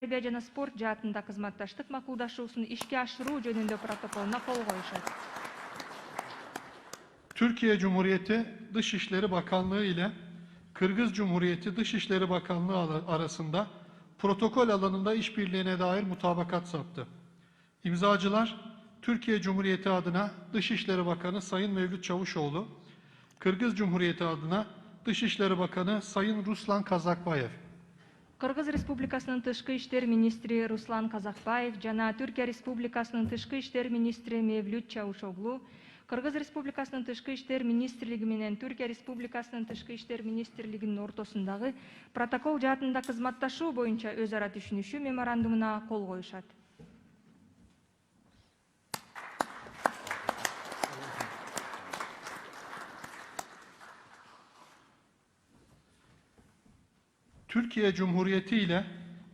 Тербия жана спорт жаатында кызматташтык макулдашуусун ишке ашыруу жөнүндө протоколуна кол коюшат Türkiye Cumhuriyeti Dışişleri Bakanlığı ile Kırgız Cumhuriyeti Dışişleri Bakanlığı ala- arasında protokol alanında işbirliğine dair mutabakat saptı. İmzacılar Türkiye Cumhuriyeti adına Dışişleri Bakanı Sayın Mevlüt Çavuşoğlu, Kırgız Cumhuriyeti adına Dışişleri Bakanı Sayın Ruslan Kazakbayev. Кыргыз республикасынын тышкы иштер министри руслан казакбаев жана түркия республикасынын тышкы иштер министри мевлют чавушоглу кыргыз республикасынын тышкы иштер министрлиги менен түркия республикасынын тышкы иштер министрлигинин ортосундагы протокол жаатында кызматташуу боюнча өз ара түшүнүшүү меморандумуна кол коюшат Türkiye Cumhuriyeti ile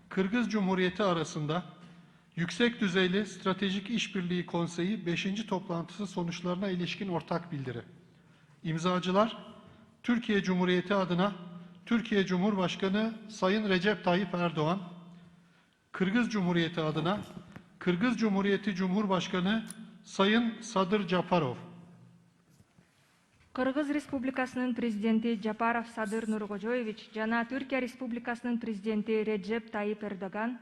Kırgız Cumhuriyeti arasında Yüksek Düzeyli Stratejik İşbirliği Konseyi 5. toplantısı sonuçlarına ilişkin ortak bildiri. İmzacılar Türkiye Cumhuriyeti adına Türkiye Cumhurbaşkanı Sayın Recep Tayyip Erdoğan, Kırgız Cumhuriyeti adına Kırgız Cumhuriyeti Cumhurbaşkanı Sayın Sadır Japarov, кыргыз республикасынын президенти жапаров садыр нуркожоевич жана түркия республикасынын президенти реджеп тайип эрдоган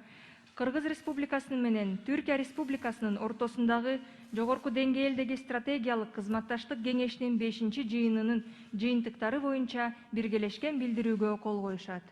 кыргыз республикасынын менен түркия республикасынын ортосундагы жогорку деңгээлдеги стратегиялык кызматташтык кеңешинин бешинчи жыйынынын жыйынтыктары боюнча биргелешкен билдирүүгө кол коюшат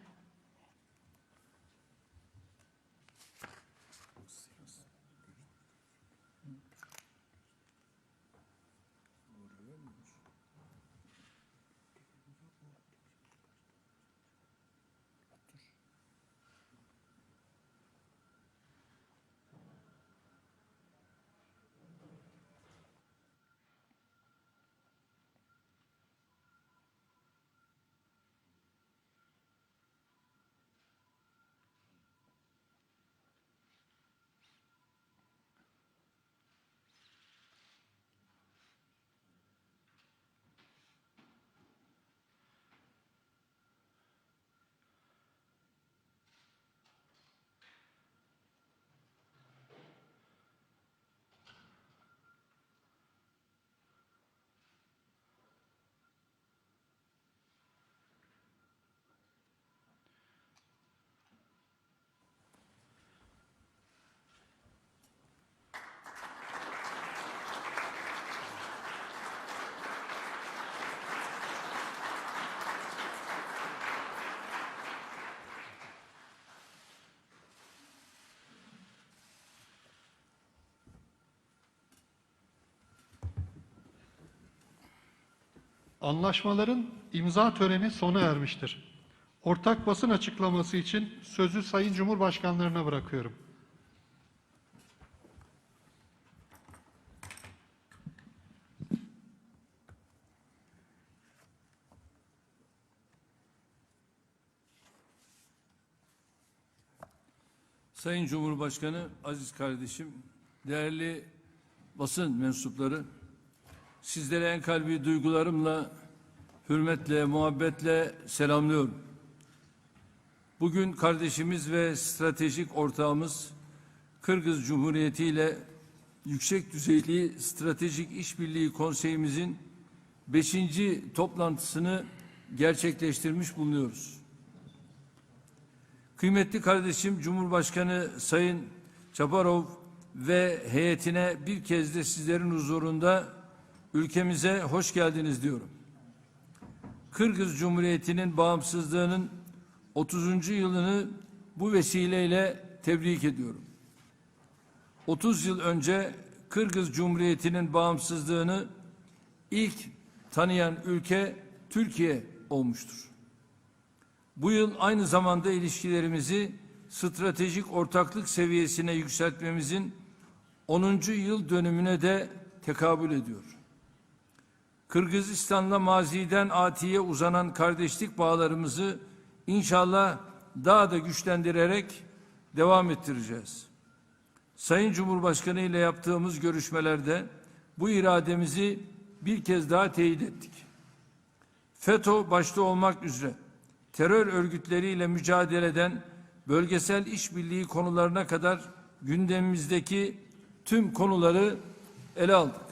Anlaşmaların imza töreni sona ermiştir. Ortak basın açıklaması için sözü Sayın Cumhurbaşkanlarına bırakıyorum. Sayın Cumhurbaşkanı, aziz kardeşim, değerli basın mensupları, sizlere en kalbi duygularımla, hürmetle, muhabbetle selamlıyorum. Bugün kardeşimiz ve stratejik ortağımız Kırgız Cumhuriyeti ile Yüksek Düzeyli Stratejik İşbirliği Konseyimizin 5. toplantısını gerçekleştirmiş bulunuyoruz. Kıymetli kardeşim Cumhurbaşkanı Sayın Çaparov ve heyetine bir kez de sizlerin huzurunda ülkemize hoş geldiniz diyorum. Kırgız Cumhuriyeti'nin bağımsızlığının 30. yılını bu vesileyle tebrik ediyorum. 30 yıl önce Kırgız Cumhuriyeti'nin bağımsızlığını ilk tanıyan ülke Türkiye olmuştur. Bu yıl aynı zamanda ilişkilerimizi stratejik ortaklık seviyesine yükseltmemizin 10. yıl dönümüne de tekabül ediyor. Kırgızistan'la maziden atiye uzanan kardeşlik bağlarımızı inşallah daha da güçlendirerek devam ettireceğiz. Sayın Cumhurbaşkanı ile yaptığımız görüşmelerde bu irademizi bir kez daha teyit ettik. FETÖ başta olmak üzere terör örgütleriyle mücadeleden bölgesel işbirliği konularına kadar gündemimizdeki tüm konuları ele aldık.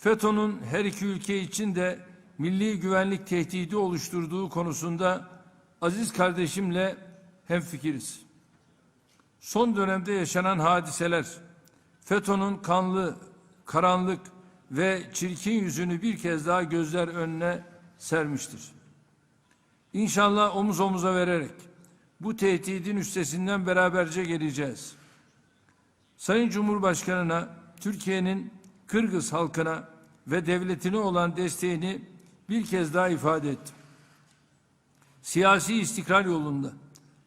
FETÖ'nün her iki ülke için de milli güvenlik tehdidi oluşturduğu konusunda aziz kardeşimle hemfikiriz. Son dönemde yaşanan hadiseler FETÖ'nün kanlı, karanlık ve çirkin yüzünü bir kez daha gözler önüne sermiştir. İnşallah omuz omuza vererek bu tehdidin üstesinden beraberce geleceğiz. Sayın Cumhurbaşkanı'na Türkiye'nin Kırgız halkına ve devletine olan desteğini bir kez daha ifade ettim. Siyasi istikrar yolunda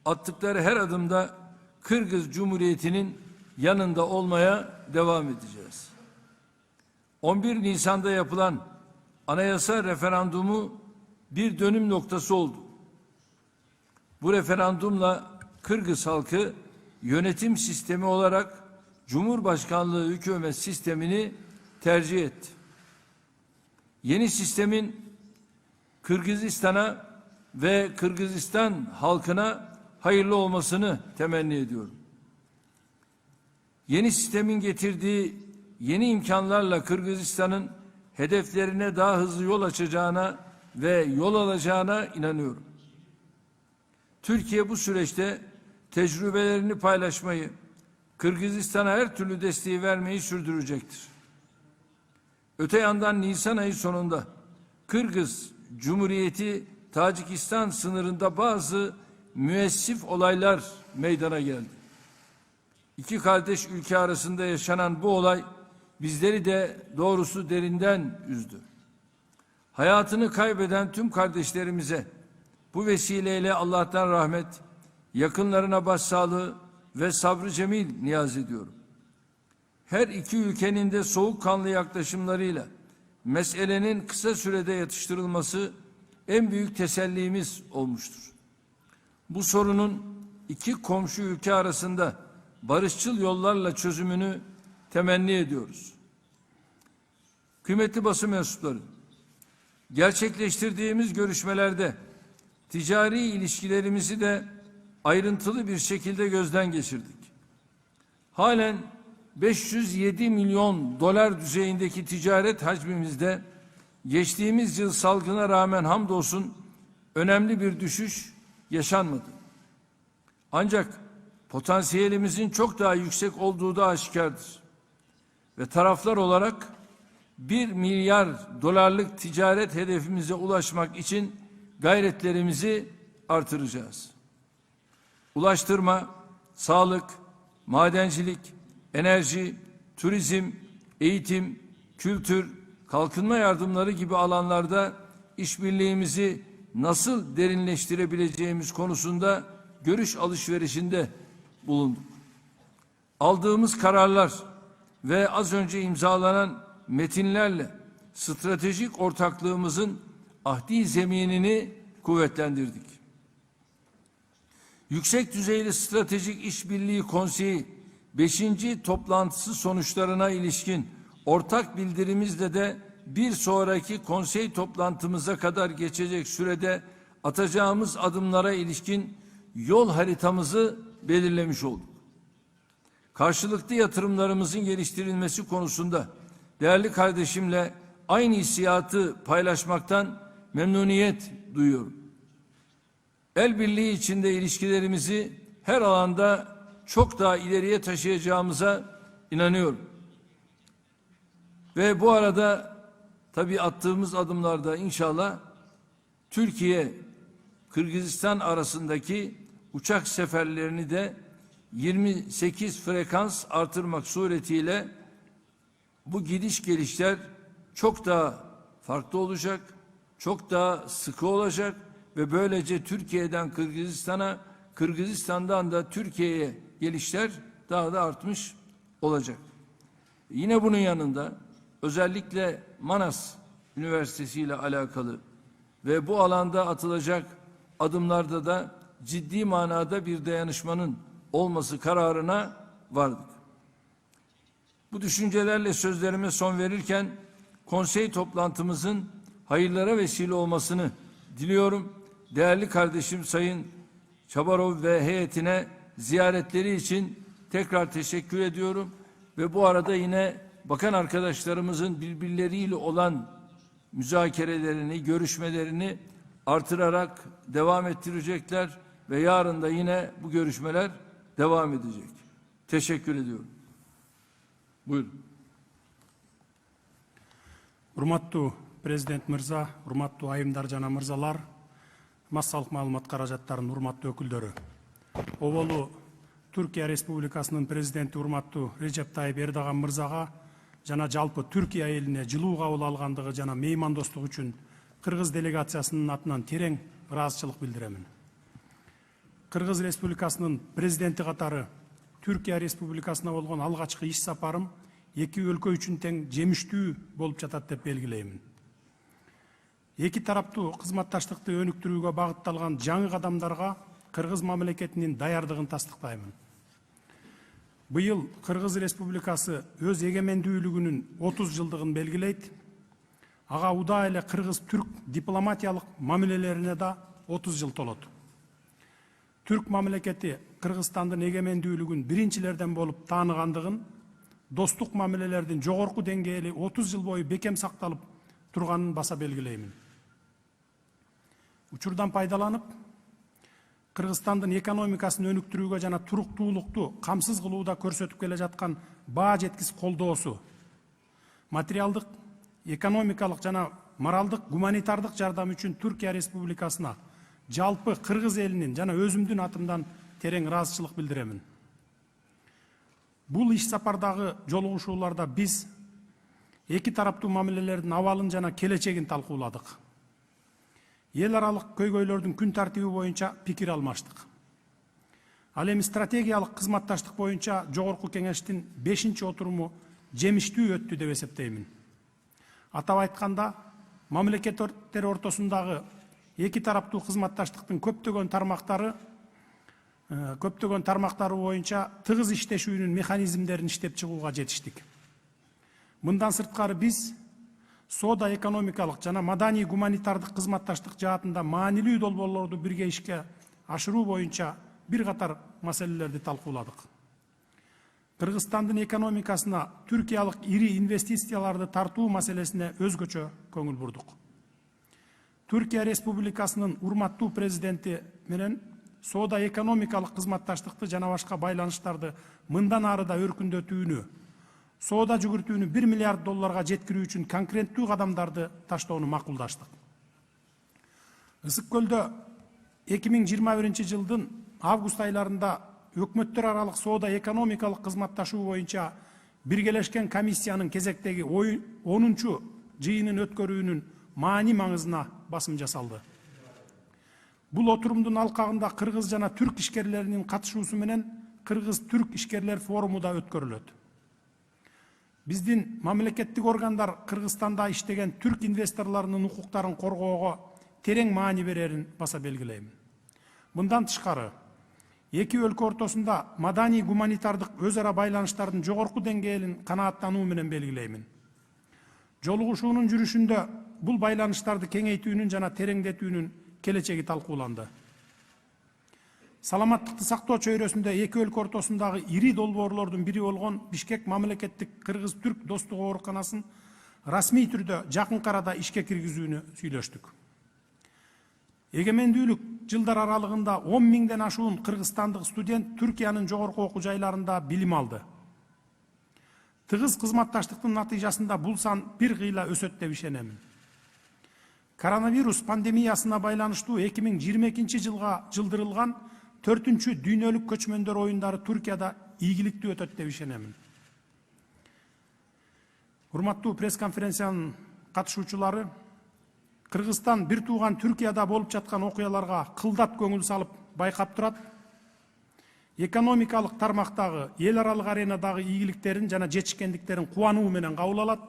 attıkları her adımda Kırgız Cumhuriyeti'nin yanında olmaya devam edeceğiz. 11 Nisan'da yapılan anayasa referandumu bir dönüm noktası oldu. Bu referandumla Kırgız halkı yönetim sistemi olarak Cumhurbaşkanlığı hükümet sistemini tercih etti. Yeni sistemin Kırgızistan'a ve Kırgızistan halkına hayırlı olmasını temenni ediyorum. Yeni sistemin getirdiği yeni imkanlarla Kırgızistan'ın hedeflerine daha hızlı yol açacağına ve yol alacağına inanıyorum. Türkiye bu süreçte tecrübelerini paylaşmayı, Kırgızistan'a her türlü desteği vermeyi sürdürecektir. Öte yandan Nisan ayı sonunda Kırgız Cumhuriyeti Tacikistan sınırında bazı müessif olaylar meydana geldi. İki kardeş ülke arasında yaşanan bu olay bizleri de doğrusu derinden üzdü. Hayatını kaybeden tüm kardeşlerimize bu vesileyle Allah'tan rahmet, yakınlarına başsağlığı ve sabrı cemil niyaz ediyorum. Her iki ülkenin de soğukkanlı yaklaşımlarıyla meselenin kısa sürede yatıştırılması en büyük tesellimiz olmuştur. Bu sorunun iki komşu ülke arasında barışçıl yollarla çözümünü temenni ediyoruz. Kıymetli basın mensupları, gerçekleştirdiğimiz görüşmelerde ticari ilişkilerimizi de ayrıntılı bir şekilde gözden geçirdik. Halen 507 milyon dolar düzeyindeki ticaret hacmimizde geçtiğimiz yıl salgına rağmen hamdolsun önemli bir düşüş yaşanmadı. Ancak potansiyelimizin çok daha yüksek olduğu da aşikardır. Ve taraflar olarak 1 milyar dolarlık ticaret hedefimize ulaşmak için gayretlerimizi artıracağız. Ulaştırma, sağlık, madencilik, enerji, turizm, eğitim, kültür, kalkınma yardımları gibi alanlarda işbirliğimizi nasıl derinleştirebileceğimiz konusunda görüş alışverişinde bulunduk. Aldığımız kararlar ve az önce imzalanan metinlerle stratejik ortaklığımızın ahdi zeminini kuvvetlendirdik. Yüksek düzeyli stratejik işbirliği konseyi 5. toplantısı sonuçlarına ilişkin ortak bildirimizle de bir sonraki konsey toplantımıza kadar geçecek sürede atacağımız adımlara ilişkin yol haritamızı belirlemiş olduk. Karşılıklı yatırımlarımızın geliştirilmesi konusunda değerli kardeşimle aynı hissiyatı paylaşmaktan memnuniyet duyuyorum. El birliği içinde ilişkilerimizi her alanda çok daha ileriye taşıyacağımıza inanıyorum. Ve bu arada tabii attığımız adımlarda inşallah Türkiye Kırgızistan arasındaki uçak seferlerini de 28 frekans artırmak suretiyle bu gidiş gelişler çok daha farklı olacak, çok daha sıkı olacak ve böylece Türkiye'den Kırgızistan'a, Kırgızistan'dan da Türkiye'ye gelişler daha da artmış olacak. Yine bunun yanında özellikle Manas Üniversitesi ile alakalı ve bu alanda atılacak adımlarda da ciddi manada bir dayanışmanın olması kararına vardık. Bu düşüncelerle sözlerime son verirken konsey toplantımızın hayırlara vesile olmasını diliyorum. Değerli kardeşim Sayın Çabarov ve heyetine ziyaretleri için tekrar teşekkür ediyorum ve bu arada yine bakan arkadaşlarımızın birbirleriyle olan müzakerelerini, görüşmelerini artırarak devam ettirecekler ve yarın da yine bu görüşmeler devam edecek. Teşekkür ediyorum. Buyurun. урматтуу президент мырза урматтуу айымдар жана мырзалар массалык маалымат каражаттарынын урматтуу өкүлдөрү Оболу түркия республикасынын президенти урматтуу режеп тайып эрдоган мырзага жана жалпы түркия элине жылуу кабыл алгандыгы жана меймандостук үчүн кыргыз делегациясынын атынан терең ыраазычылык билдиремин. Кыргыз республикасынын президенти катары түркия республикасына болгон алгачкы иш сапарым эки өлкө үчүн тең жемиштүү болуп жатат деп белгилеймин. Эки тараптуу кызматташтыкты өнүктүрүүгө багытталган жаңы кадамдарга кыргыз мамлекетинин даярдыгын тастыктаймын быйыл кыргыз республикасы өз эгемендүүлүгүнүн отуз жылдыгын белгилейт ага удаа эле кыргыз түрк дипломатиялык мамилелерине да отуз жыл толот түрк мамлекети кыргызстандын эгемендүүлүгүн биринчилерден болуп тааныгандыгын достук мамилелердин жогорку деңгээли отуз жыл бою бекем сакталып турганын баса белгилеймин учурдан пайдаланып кыргызстандын экономикасын өнүктүрүүгө жана туруктуулукту камсыз кылууда көрсөтүп келе жаткан баа жеткис колдоосу. Материалдык экономикалык жана моралдык гуманитардык жардам үчүн түркия республикасына жалпы кыргыз элинин жана өзүмдүн атымдан терең ыраазычылык билдиремин. Бул иш сапардагы жолугушууларда биз эки тараптуу мамилелердин абалын жана келечегин талкууладык. Эл аралык көйгөйлөрдүн күн тартиби боюнча пикир алмаштык ал эми стратегиялык кызматташтык боюнча жогорку кеңештин бешинчи отуруму жемиштүү өттү деп эсептеймин. Атап айтканда мамлекеттер ортосундагы эки тараптуу кызматташтыктын көптөгөн тармактары э, көптөгөн тармактары боюнча тыгыз иштешүүнүн механизмдерин иштеп чыгууга жетиштик. Мындан сырткары биз соода экономикалык жана маданий гуманитардык кызматташтык жаатында маанилүү долбоорлорду бирге ишке ашыруу боюнча бир катар маселелерди талкууладык. Кыргызстандын экономикасына түркиялык ири инвестицияларды тартуу маселесине өзгөчө көңүл бурдук. Түркия республикасынын урматтуу президенти менен соода экономикалык кызматташтыкты жана башка байланыштарды мындан ары да өркүндөтүүнү соода жүгүртүүнү бир миллиард долларга жеткирүү үчүн конкреттүү кадамдарды таштоону макулдаштык ысык көлдө эки миң жыйырма биринчи жылдын август айларында өкмөттөр аралык соода экономикалык кызматташуу боюнча биргелешкен комиссиянын кезектеги онунчу жыйынын өткөрүүнүн маани маңызына басым жасалды бул отурумдун алкагында кыргыз жана түрк ишкерлеринин катышуусу менен кыргыз түрк ишкерлер форуму да өткөрүлөт биздин мамлекеттик органдар кыргызстанда иштеген түрк инвесторлорунун укуктарын коргоого терең маани берерин баса белгилейм мындан тышкары эки өлкө ортосунда маданий гуманитардык өз ара байланыштардын жогорку деңгээлин канааттануу менен белгилеймин жолугушуунун жүрүшүндө бул байланыштарды кеңейтүүнүн жана тереңдетүүнүн келечеги талкууланды саламаттыкты сактоо чөйрөсүндө эки өлкө ортосундагы ири долбоорлордун бири болгон бишкек мамлекеттик кыргыз түрк достук ооруканасын расмий түрдө жакынкы арада ишке киргизүүнү сүйлөштүк эгемендүүлүк жылдар аралыгында он миңден ашуун кыргызстандык студент түркиянын жогорку окуу жайларында билим алды тыгыз кызматташтыктын натыйжасында бул сан бир кыйла өсөт деп ишенемин коронавирус пандемиясына байланыштуу эки миң жыйырма экинчи жылга жылдырылган төртүнчү дүйнөлүк көчмөндөр оюндары туркияда ийгиликтүү өтөт деп ишенемин урматтуу пресс конференциянын катышуучулары кыргызстан бир тууган түркияда болуп жаткан окуяларга кылдат көңүл салып байкап турат экономикалык тармактагы эл аралык аренадагы ийгиликтерин жана жетишкендиктерин кубануу менен кабыл алат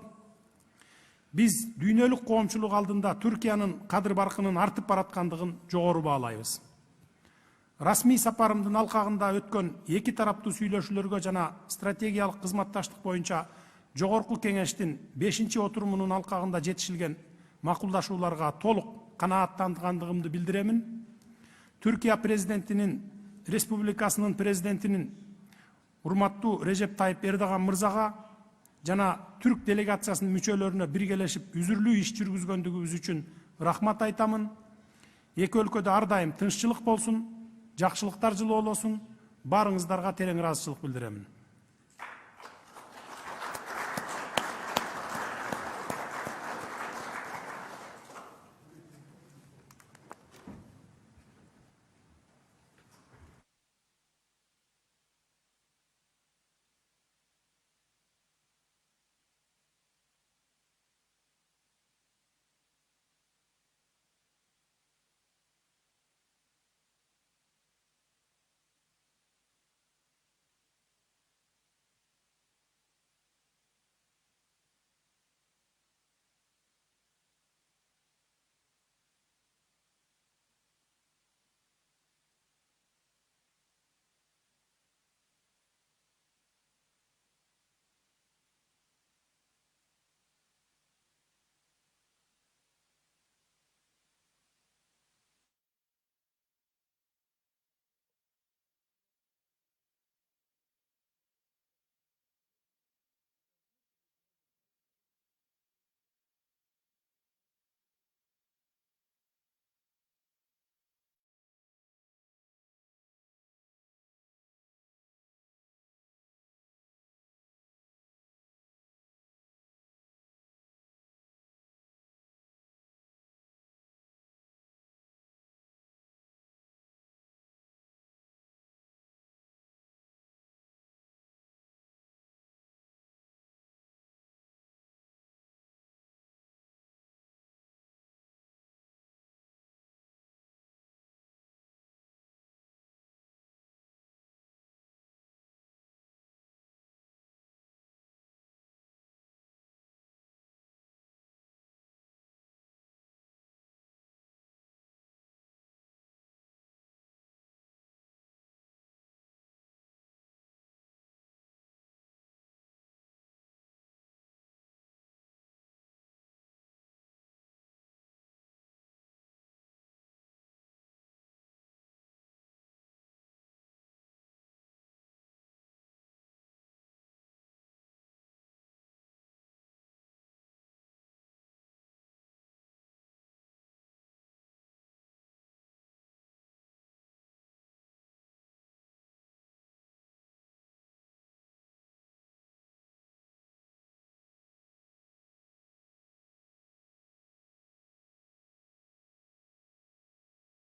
биз дүйнөлүк коомчулук алдында түркиянын кадыр баркынын артып бараткандыгын жогору баалайбыз расмий сапарымдын алкагында өткөн эки тараптуу сүйлөшүүлөргө жана стратегиялык кызматташтык боюнча жогорку кеңештин бешинчи отурумунун алкагында жетишилген макулдашууларга толук канааттангандыгымды билдиремин. Түркия президентинин республикасынын президентинин урматтуу режеп тайып эрдоган мырзага жана түрк делегациясынын мүчөлөрүнө биргелешип үзүрлүү иш жүргүзгөндүгүбүз үчүн рахмат айтамын. Эки өлкөдө ар дайым тынччылык болсун жақшылықтар жылы болсын барыңыздарға терең разышылық білдіремін.